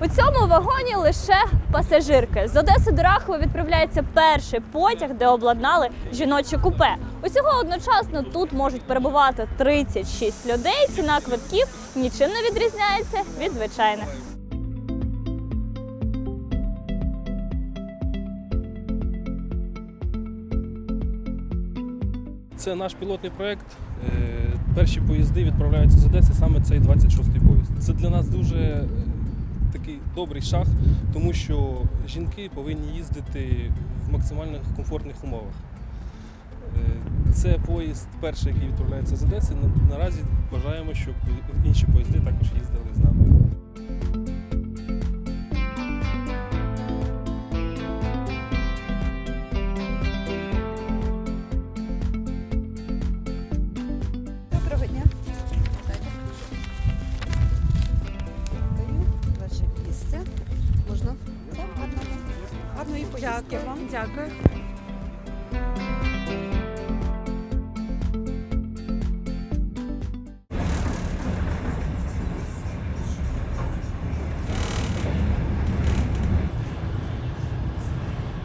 У цьому вагоні лише пасажирки. З Одеси до Рахова відправляється перший потяг, де обладнали жіноче купе. Усього одночасно тут можуть перебувати 36 людей. Ціна квитків нічим не відрізняється від звичайних. Це наш пілотний проєкт. Е, Перші поїзди відправляються з Одеси, саме цей 26-й поїзд. Це для нас дуже такий добрий шаг, тому що жінки повинні їздити в максимально комфортних умовах. Е, Це поїзд перший, який відправляється з Одеси. Наразі бажаємо, щоб інші поїзди також їздили з нами. Гарної поїздки вам. Дякую.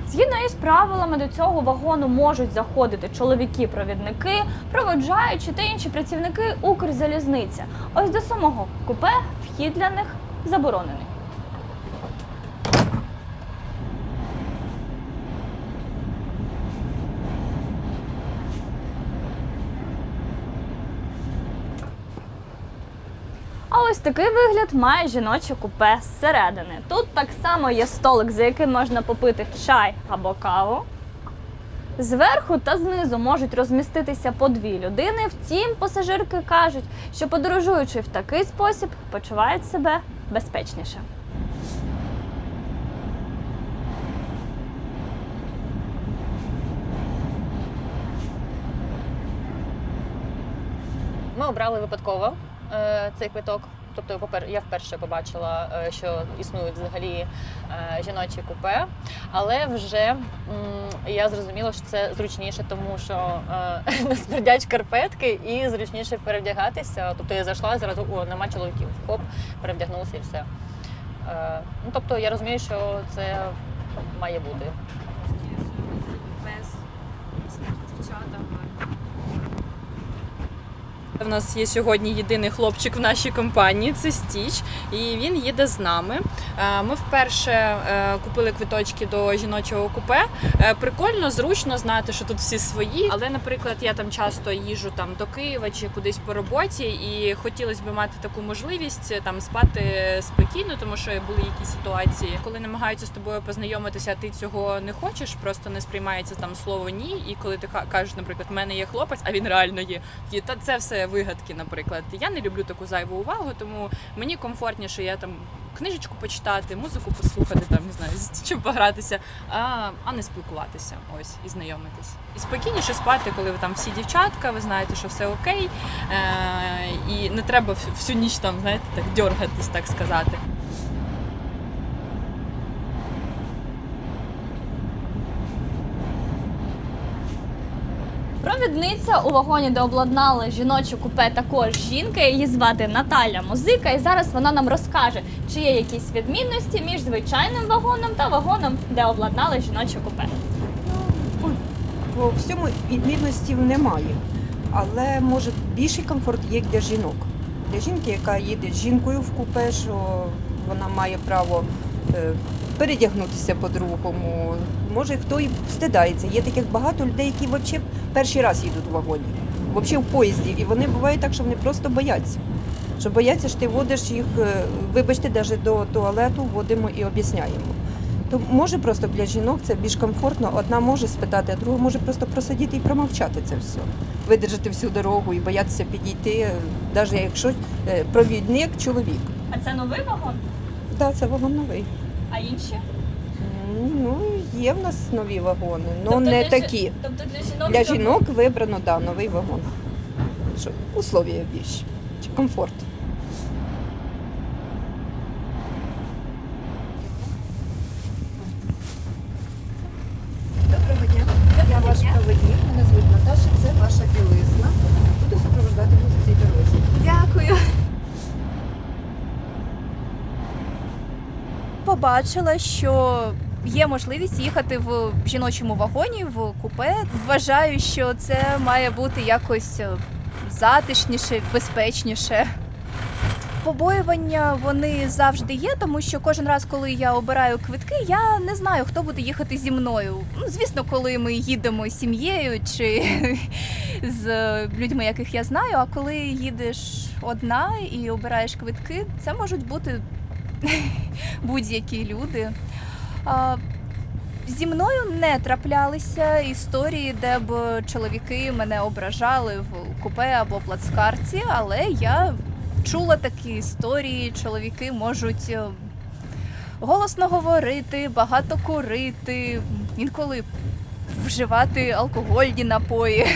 Згідно із правилами до цього вагону можуть заходити чоловіки-провідники, проводжаючі та інші працівники Укрзалізниці. Ось до самого купе вхід для них заборонений. А ось такий вигляд має жіноче купе зсередини. Тут так само є столик, за яким можна попити чай або каву. Зверху та знизу можуть розміститися по дві людини. Втім, пасажирки кажуть, що подорожуючи в такий спосіб, почувають себе безпечніше. Ми обрали випадково цей квиток. Тобто, я вперше побачила, е, що існують взагалі е, жіночі купе, але вже я зрозуміла, що це зручніше, тому що е, не смердять шкарпетки і зручніше перевдягатися. Тобто я зайшла зразу о, нема чоловіків. Хоп, перевдягнулася і все. Е, ну тобто я розумію, що це має бути. Без дівчата. У нас є сьогодні єдиний хлопчик в нашій компанії, це Стіч, і він їде з нами. Е, Ми вперше е, купили квиточки до жіночого купе. Е, Прикольно, зручно знати, що тут всі свої. Але, наприклад, я там часто їжу там до Києва чи кудись по роботі, і хотілося б мати таку можливість там спати спокійно, тому що були якісь ситуації, коли намагаються з тобою познайомитися, а ти цього не хочеш, просто не сприймається там слово ні. І коли ти кажеш, наприклад, в мене є хлопець, а він реально є. Та це все вигадки, наприклад. Я не люблю таку зайву увагу, тому мені комфортніше я там книжечку почитати, музику послухати, там не знаю, з чим погратися, а, а не спілкуватися ось і знайомитись. І спокійніше спати, коли ви там всі дівчатка, ви знаєте, що все окей, е, і не треба всю- ніч там, знаєте, так дергатись, так сказати. Провідниця у вагоні, де обладнали жіноче купе, також жінка. Її звати Наталя Музика. І зараз вона нам розкаже, чи є якісь відмінності між звичайним вагоном та вагоном, де обладнали жіноче купе. По всьому відмінностей немає. Але може більший комфорт є для жінок. Для жінки, яка їде з жінкою в купе, що вона має право е, передягнутися по-другому. Може, хто і встидається. Є таких багато людей, які взагалі перший раз їдуть в вагоні, взагалі в поїзді. І вони буває так, що вони просто бояться. Що бояться, що ти водиш їх, е, вибачте, навіть до туалету водимо і об'ясняємо. То може просто для жінок це більш комфортно. Одна може спитати, а друга може просто просидіти і промовчати це все. Видержати всю дорогу і боятися підійти, навіть якщо е, провідник чоловік. А це новий вагон? Так, це вагон новий. А інші? Ну, є в нас нові вагони, але Тобто не для жі- такі. Тобто для жінок Для жінок вибрано да, новий вагон. Що, условія більш чи комфорт. Побачила, що є можливість їхати в жіночому вагоні в купе. Вважаю, що це має бути якось е, затишніше, безпечніше. Побоювання вони завжди є, тому що кожен раз, коли я обираю квитки, я не знаю, хто буде їхати зі мною. Ну, звісно, коли ми їдемо з сім'єю чи з людьми, яких я знаю. А коли їдеш одна і обираєш квитки, це можуть бути будь-які люди. Зі мною не траплялися історії, де б чоловіки мене ображали в купе або плацкарті, але я чула такі історії. Чоловіки можуть е, голосно говорити, багато курити, інколи вживати алкогольні напої.